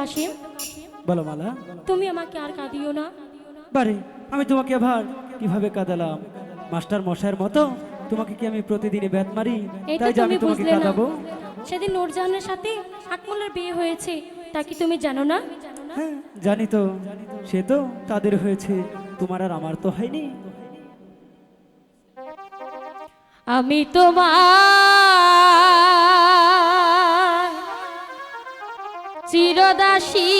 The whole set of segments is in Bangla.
কাশিম? বলো মালা। তুমি আমাকে আর কাঁদিও না। বারে আমি তোমাকে আবার কীভাবে কাঁদালাম? মাস্টার মশাইয়ের মতো তোমাকে কি আমি প্রতিদিনই ব্যাত মারি? তাই আমি তোমাকে কাঁদাবো? সেদিন নূরজাহানের সাথে আকমলের বিয়ে হয়েছে। তা কি তুমি জানো না? হ্যাঁ, জানি তো। সে তো তাদের হয়েছে। তোমার আর আমার তো হয়নি। আমি তোমার চিরদাসী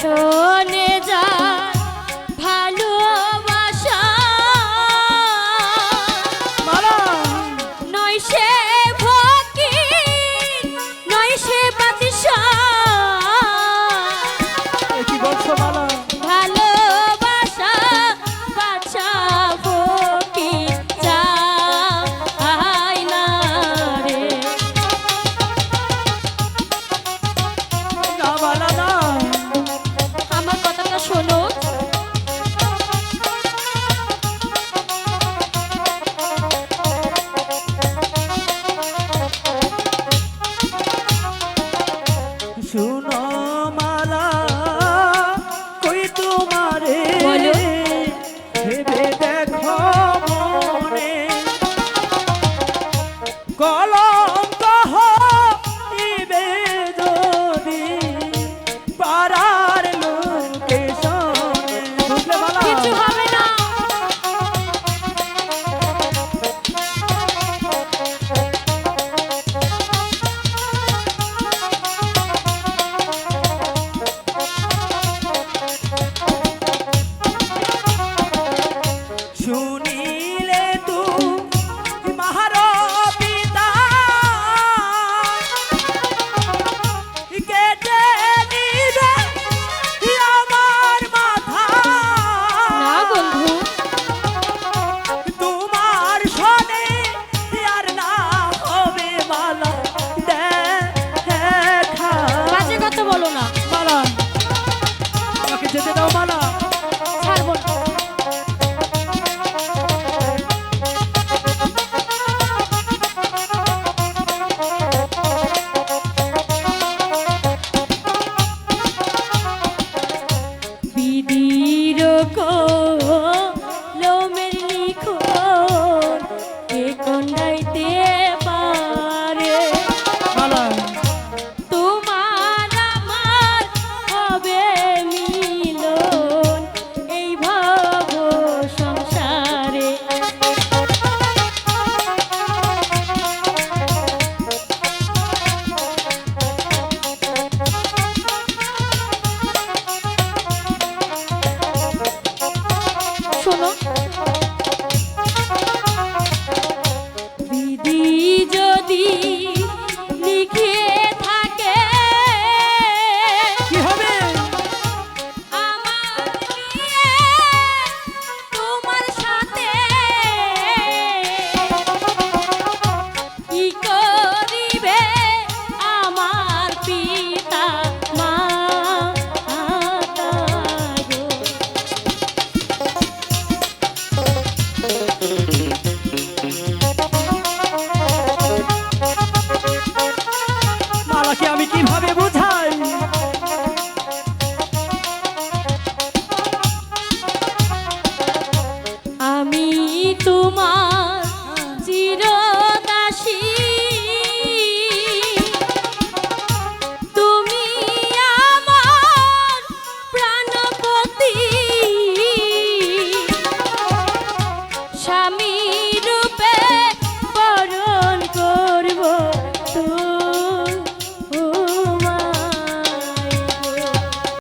저 তোমারে।